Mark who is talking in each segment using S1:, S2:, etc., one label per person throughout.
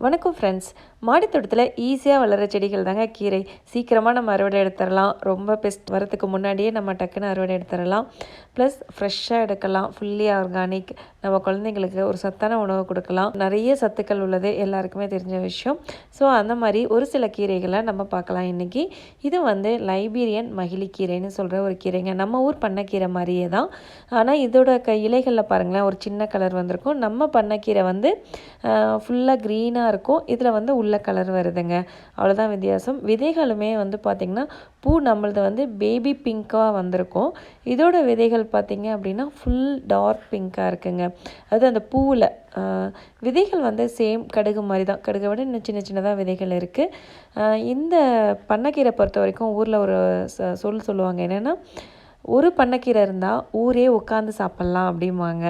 S1: வணக்கம் ஃப்ரெண்ட்ஸ் மாடித்தோட்டத்தில் ஈஸியாக வளர செடிகள் தாங்க கீரை சீக்கிரமாக நம்ம அறுவடை எடுத்துடலாம். ரொம்ப பெஸ்ட் வரத்துக்கு முன்னாடியே நம்ம டக்குன்னு அறுவடை எடுத்துடலாம். ப்ளஸ் ஃப்ரெஷ்ஷாக எடுக்கலாம். ஃபுல்லி ஆர்கானிக் நம்ம குழந்தைங்களுக்கு ஒரு சத்தான உணவு கொடுக்கலாம். நிறைய சத்துக்கள் உள்ளது எல்லாருக்குமே தெரிஞ்ச விஷயம். ஸோ அந்த மாதிரி ஒரு சில கீரைகளை நம்ம பார்க்கலாம் இன்றைக்கி இது வந்து லைபீரியன் மகிழி கீரைன்னு சொல்கிற ஒரு கீரைங்க. நம்ம ஊர் பண்ணைக்கீரை மாதிரியே தான். ஆனால் இதோட க இலைகளில் பாருங்களேன் ஒரு சின்ன கலர் வந்திருக்கும். நம்ம பண்ணைக்கீரை வந்து ஃபுல்லாக க்ரீனாக இருக்கும். இதில் வந்து உள்ள கலர் வருதுங்க. அவ்வளோதான் வித்தியாசம். விதைகளுமே வந்து பார்த்திங்கன்னா பூ நம்மளது வந்து பேபி பிங்க்காக வந்திருக்கும். இதோட விதைகள் பார்த்திங்க அப்படின்னா ஃபுல் டார்க் பிங்க்காக இருக்குங்க. அது அந்த பூவில் விதைகள் வந்து சேம் கடுகு மாதிரி தான் கடுகை விட இன்னும் சின்ன சின்னதாக விதைகள் இருக்குது இந்த பண்ணக்கீரை பொறுத்த வரைக்கும் ஊரில் ஒரு சொல் சொல்லுவாங்க என்னென்னா ஒரு பண்ணைக்கீரை இருந்தால் ஊரே உட்காந்து சாப்பிட்லாம் அப்படிம்பாங்க.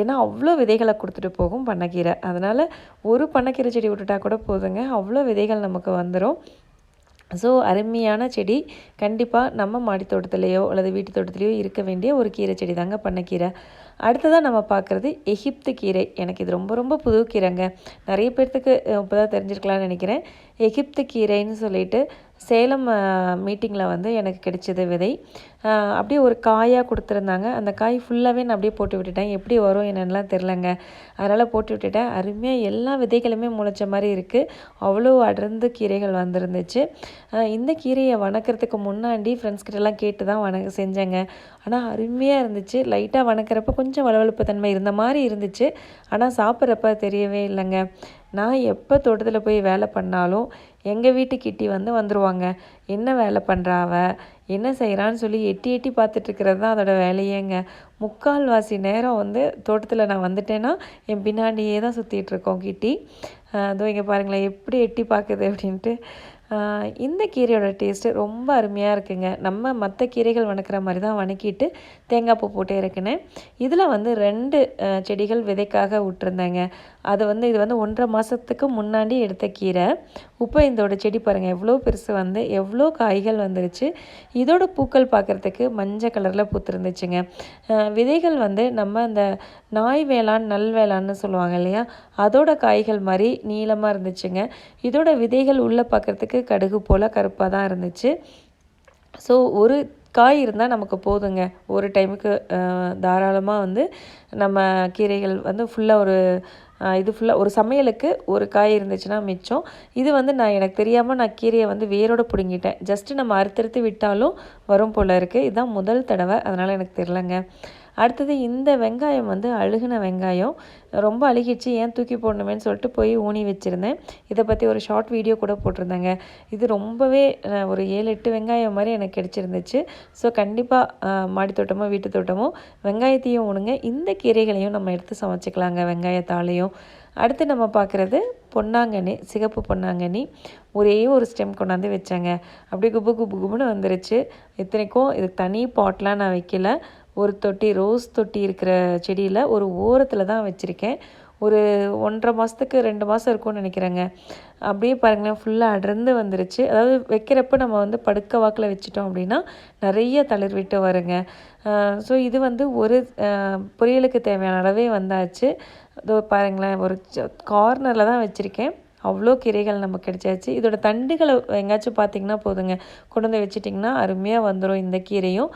S1: ஏன்னா அவ்வளோ விதைகளை கொடுத்துட்டு போகும் பண்ணைக்கீரை. அதனால் ஒரு பண்ணைக்கீரை செடி விட்டுட்டா கூட போதுங்க. அவ்வளோ விதைகள் நமக்கு வந்துடும் ஸோ அருமையான செடி. கண்டிப்பாக நம்ம மாடி தோட்டத்துலேயோ அல்லது வீட்டு தோட்டத்துலேயோ இருக்க வேண்டிய ஒரு கீரை செடி தாங்க பண்ணைக்கீரை. அடுத்ததாக நம்ம பார்க்குறது எகிப்து கீரை. எனக்கு இது ரொம்ப ரொம்ப புது கீரைங்க. நிறைய பேர்த்துக்கு இப்போ தான் தெரிஞ்சிருக்கலாம்னு நினைக்கிறேன். எகிப்து கீரைன்னு சொல்லிட்டு சேலம் மீட்டிங்கில் வந்து எனக்கு கிடைச்சது விதை. அப்படியே ஒரு காயாக கொடுத்துருந்தாங்க. அந்த காய் ஃபுல்லாகவே நான் அப்படியே போட்டு விட்டுட்டேன். எப்படி வரும் என்னென்னலாம் தெரிலங்க. அதனால் போட்டு விட்டுட்டேன். அருமையாக எல்லா விதைகளுமே முளைச்ச மாதிரி இருக்குது அவ்வளோ அடர்ந்து கீரைகள் வந்துருந்துச்சு. இந்த கீரையை வணக்கிறதுக்கு முன்னாடி ஃப்ரெண்ட்ஸ்கிட்டலாம் கேட்டு தான் வணக்க செஞ்சேங்க. ஆனால் அருமையாக இருந்துச்சு. லைட்டாக வணக்கிறப்ப கொஞ்சம் கொஞ்சம் வளவழுப்பு தன்மை இருந்த மாதிரி இருந்துச்சு. ஆனால் சாப்பிட்றப்ப தெரியவே இல்லைங்க. நான் எப்போ தோட்டத்தில் போய் வேலை பண்ணாலும் எங்கள் வீட்டு கிட்டி வந்து வந்துடுவாங்க என்ன வேலை பண்ணுறாவ என்ன செய்கிறான்னு சொல்லி எட்டி எட்டி பார்த்துட்ருக்கிறது தான் அதோடய வேலையேங்க. முக்கால்வாசி நேரம் வந்து தோட்டத்தில் நான் வந்துட்டேன்னா என் பின்னாடியே தான் சுற்றிட்டுருக்கோம் கிட்டி. அதோ இங்கே பாருங்களேன் எப்படி எட்டி பார்க்குது? அப்படின்ட்டு இந்த கீரையோட டேஸ்ட்டு ரொம்ப அருமையாக இருக்குங்க. நம்ம மற்ற கீரைகள் வணக்கிற மாதிரி தான் வணக்கிட்டு தேங்காய் பூ போட்டு இறக்குனேன் இதில் வந்து ரெண்டு செடிகள் விதைக்காக விட்டுருந்தேங்க. அது வந்து இது வந்து ஒன்றரை மாதத்துக்கு முன்னாடி எடுத்த கீரை. இப்போ இதோட செடி பாருங்கள் எவ்வளோ பெருசு வந்து எவ்வளோ காய்கள் வந்துருச்சு. இதோட பூக்கள் பார்க்குறதுக்கு மஞ்சள் கலரில் பூத்துருந்துச்சுங்க. விதைகள் வந்து நம்ம அந்த நாய் வேளாண் நல் வேளான்னு சொல்லுவாங்க இல்லையா? அதோட காய்கள் மாதிரி நீளமாக இருந்துச்சுங்க. இதோட விதைகள் உள்ளே பார்க்குறதுக்கு கடுகு போல் கருப்பாக தான் இருந்துச்சு. ஸோ ஒரு காய் இருந்தால் நமக்கு போதுங்க. ஒரு டைமுக்கு தாராளமாக வந்து நம்ம கீரைகள் வந்து ஃபுல்லாக ஒரு இது ஃபுல்லாக ஒரு சமையலுக்கு ஒரு காய் இருந்துச்சுன்னா மிச்சம். இது வந்து நான் எனக்கு தெரியாமல் நான் கீரையை வந்து வேரோடு பிடுங்கிட்டேன். ஜஸ்ட்டு நம்ம அறுத்தறுத்து விட்டாலும் வரும் போல் இருக்குது இதுதான் முதல் தடவை. அதனால் எனக்கு தெரிலங்க. அடுத்தது இந்த வெங்காயம் வந்து அழுகின வெங்காயம். ரொம்ப அழுகிடுச்சு ஏன் தூக்கி போடணுமேனு சொல்லிட்டு போய் ஊனி வச்சுருந்தேன். இதை பற்றி ஒரு ஷார்ட் வீடியோ கூட போட்டிருந்தேங்க. இது ரொம்பவே ஒரு ஏழு எட்டு வெங்காயம் மாதிரி எனக்கு கிடச்சிருந்துச்சு. ஸோ கண்டிப்பாக மாடி தோட்டமோ வீட்டு தோட்டமோ வெங்காயத்தையும் உணுங்க இந்த கீரைகளையும் நம்ம எடுத்து சமைச்சிக்கலாங்க வெங்காயத்தாலையும். அடுத்து நம்ம பார்க்குறது பொன்னாங்கண்ணி சிகப்பு பொன்னாங்கண்ணி. ஒரே ஒரு ஸ்டெம் கொண்டாந்து வச்சேங்க. அப்படியே குபு குபு குபுன்னு வந்துருச்சு. இத்தனைக்கும் இதுக்கு தனி பாட்லாம் நான் வைக்கல. ஒரு தொட்டி ரோஸ் தொட்டி இருக்கிற செடியில் ஒரு ஓரத்தில் தான் வச்சுருக்கேன். ஒரு ஒன்றரை மாதத்துக்கு ரெண்டு மாதம் இருக்கும்னு நினைக்கிறேங்க. அப்படியே பாருங்களேன் ஃபுல்லாக அடர்ந்து வந்துருச்சு. அதாவது வைக்கிறப்ப நம்ம வந்து படுக்க வாக்கில் வச்சுட்டோம் அப்படின்னா நிறைய தளிர் விட்டு வருங்க. ஸோ இது வந்து ஒரு பொரியலுக்கு தேவையான அளவே வந்தாச்சு. இதோ பாருங்களேன் ஒரு கார்னரில் தான் வச்சுருக்கேன். அவ்வளோ கீரைகள் நமக்கு கிடைச்சாச்சு. இதோட தண்டுகளை எங்கேயாச்சும் பார்த்தீங்கன்னா போதுங்க. கொண்டு வந்து வச்சுட்டிங்கன்னா அருமையாக வந்துடும் இந்த கீரையும்.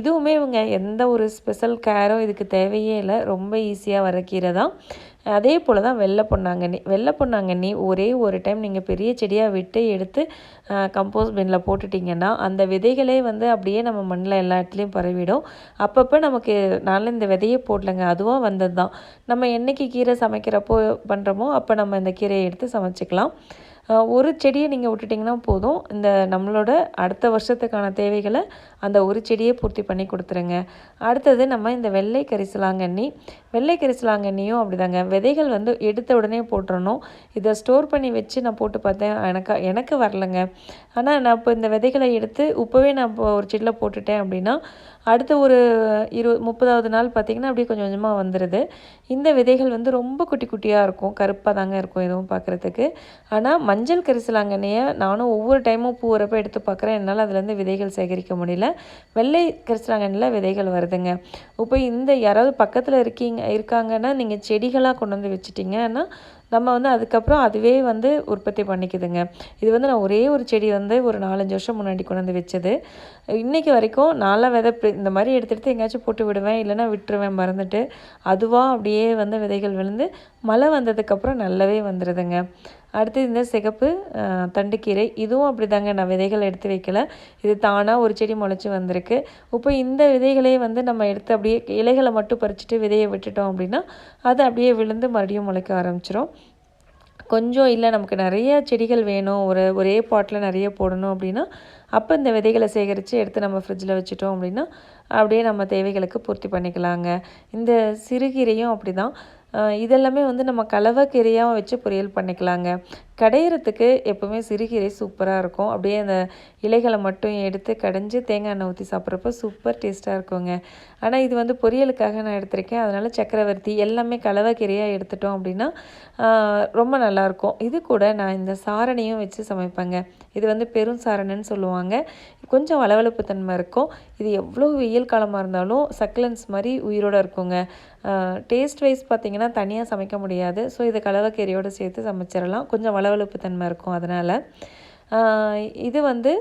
S1: இதுவுமே இவங்க எந்த ஒரு ஸ்பெஷல் கேரும் இதுக்கு தேவையே இல்லை. ரொம்ப ஈஸியாக வர கீரை தான். அதே போல் தான் வெள்ளை பொன்னாங்கண்ணி. வெள்ளை பொன்னாங்கண்ணி ஒரே ஒரு டைம் நீங்கள் பெரிய செடியாக விட்டு எடுத்து கம்போஸ் பின்னில் போட்டுட்டிங்கன்னா அந்த விதைகளே வந்து அப்படியே நம்ம மண்ணில் எல்லா இடத்துலையும் பரவிடும். அப்பப்போ நமக்கு நாளில் இந்த விதையே போடலைங்க அதுவும் வந்தது தான் நம்ம என்றைக்கு கீரை சமைக்கிறப்போ பண்ணுறோமோ அப்போ நம்ம இந்த கீரையை எடுத்து சமைச்சிக்கலாம். ஒரு செடியை நீங்கள் விட்டுட்டிங்கன்னா போதும். இந்த நம்மளோட அடுத்த வருஷத்துக்கான தேவைகளை அந்த ஒரு செடியை பூர்த்தி பண்ணி கொடுத்துருங்க. அடுத்தது நம்ம இந்த வெள்ளை கரிசலாங்கண்ணி வெள்ளை கரிசலாங்கண்ணியும் அப்படிதாங்க. விதைகள் வந்து எடுத்த உடனே போட்டுறணும். இதை ஸ்டோர் பண்ணி வச்சு நான் போட்டு பார்த்தேன். எனக்கு எனக்கு வரலைங்க. ஆனால் நான் இப்போ இந்த விதைகளை எடுத்து இப்போவே நான் இப்போ ஒரு செடியில் போட்டுட்டேன் அப்படின்னா அடுத்த ஒரு இரு முப்பதாவது நாள் பார்த்திங்கன்னா அப்படியே கொஞ்சம் கொஞ்சமாக வந்துடுது இந்த விதைகள் வந்து ரொம்ப குட்டி குட்டியாக இருக்கும். கருப்பாக தாங்க இருக்கும் எதுவும் பார்க்குறதுக்கு. ஆனால் மஞ்சள் கரிசலாங்கண்ணியை நானும் ஒவ்வொரு டைமும் பூ வரப்போ எடுத்து பார்க்குறேன். என்னால் அதுலேருந்து விதைகள் சேகரிக்க முடியல. வெள்ளை கரிசலாங்கண்ணியில் விதைகள் வருதுங்க. இப்போ இந்த யாராவது பக்கத்தில் இருக்கீங்க இருக்காங்கன்னா நீங்கள் செடிகளாக கொண்டு வந்து வச்சுட்டிங்கன்னா நம்ம வந்து அதுக்கப்புறம் அதுவே வந்து உற்பத்தி பண்ணிக்குதுங்க. இது வந்து நான் ஒரே ஒரு செடி வந்து ஒரு நாலஞ்சு வருஷம் முன்னாடி கொண்டு வந்து வச்சது. இன்றைக்கி வரைக்கும் நல்லா விதை இந்த மாதிரி எடுத்து எடுத்து எங்கேயாச்சும் போட்டு விடுவேன் இல்லைன்னா விட்டுருவேன் மறந்துட்டு அதுவாக அப்படியே வந்து விதைகள் விழுந்து மழை வந்ததுக்கப்புறம் நல்லாவே வந்துடுதுங்க அடுத்து இந்த சிகப்பு தண்டுக்கீரை இதுவும் அப்படி தாங்க நான் விதைகள் எடுத்து வைக்கல. இது தானாக ஒரு செடி முளைச்சி வந்திருக்கு. இப்போ இந்த விதைகளே வந்து நம்ம எடுத்து அப்படியே இலைகளை மட்டும் பறிச்சுட்டு விதையை விட்டுட்டோம் அப்படின்னா அது அப்படியே விழுந்து மறுபடியும் முளைக்க ஆரம்பிச்சிடும் கொஞ்சம் இல்லை நமக்கு நிறைய செடிகள் வேணும். ஒரு ஒரே பாட்டில் நிறைய போடணும் அப்படின்னா அப்போ இந்த விதைகளை சேகரித்து எடுத்து நம்ம ஃப்ரிட்ஜில் வச்சுட்டோம் அப்படின்னா அப்படியே நம்ம தேவைகளுக்கு பூர்த்தி பண்ணிக்கலாங்க. இந்த சிறுகீரையும் அப்படி தான் இதெல்லாமே வந்து நம்ம கலவை கீரையாக வச்சு பொரியல் பண்ணிக்கலாங்க. கடையிறதுக்கு எப்போவுமே சிறுகீரை சூப்பராக இருக்கும். அப்படியே அந்த இலைகளை மட்டும் எடுத்து கடைஞ்சி தேங்காய் எண்ணெய் ஊற்றி சாப்பிட்றப்ப சூப்பர் டேஸ்ட்டாக இருக்குங்க. ஆனால் இது வந்து பொரியலுக்காக நான் எடுத்திருக்கேன். அதனால் சக்கரவர்த்தி எல்லாமே கலவை கீரையாக எடுத்துட்டோம் அப்படின்னா ரொம்ப நல்லாயிருக்கும் இது கூட நான் இந்த சாரணையும் வச்சு சமைப்பேங்க. இது வந்து பெரும் சாரணைன்னு சொல்லுவாங்க. கொஞ்சம் வளவளப்பு தன்மை இருக்கும். இது எவ்வளோ வெயில் காலமாக இருந்தாலும் சக்லன்ஸ் மாதிரி உயிரோடு இருக்குங்க. டேஸ்ட் வைஸ் பார்த்தீங்கன்னா தனியாக சமைக்க முடியாது. ஸோ இதை கலவைக்கீரையோடு சேர்த்து சமைச்சிடலாம். கொஞ்சம் வளவளப்பு தன்மை இருக்கும். அதனால் இது வந்து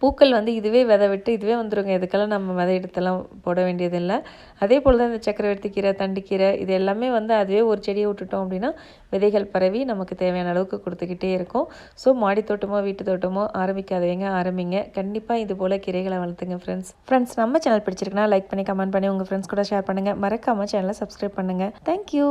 S1: பூக்கள் வந்து இதுவே விதை விட்டு இதுவே வந்துருங்க. இதுக்கெல்லாம் நம்ம விதை எடுத்தெல்லாம் போட வேண்டியதில்லை. அதே போல் தான் இந்த சக்கரவர்த்தி கீரை தண்டுக்கீரை இது எல்லாமே வந்து அதுவே ஒரு செடியை விட்டுட்டோம் அப்படின்னா விதைகள் பரவி நமக்கு தேவையான அளவுக்கு கொடுத்துக்கிட்டே இருக்கும். ஸோ மாடி தோட்டமோ வீட்டு தோட்டமோ ஆரம்பிக்காதவங்க ஆரம்பிங்க. கண்டிப்பாக இது போல் கீரைகளை வளர்த்துங்க ஃப்ரெண்ட்ஸ் ஃப்ரெண்ட்ஸ் நம்ம சேனல் பிடிச்சிருக்குன்னா லைக் பண்ணி கமெண்ட் பண்ணி உங்கள் ஃப்ரெண்ட்ஸ் கூட ஷேர் பண்ணுங்கள் மறக்காமல் சேனலை சப்ஸ்கிரைப் பண்ணுங்கள் தேங்க்யூ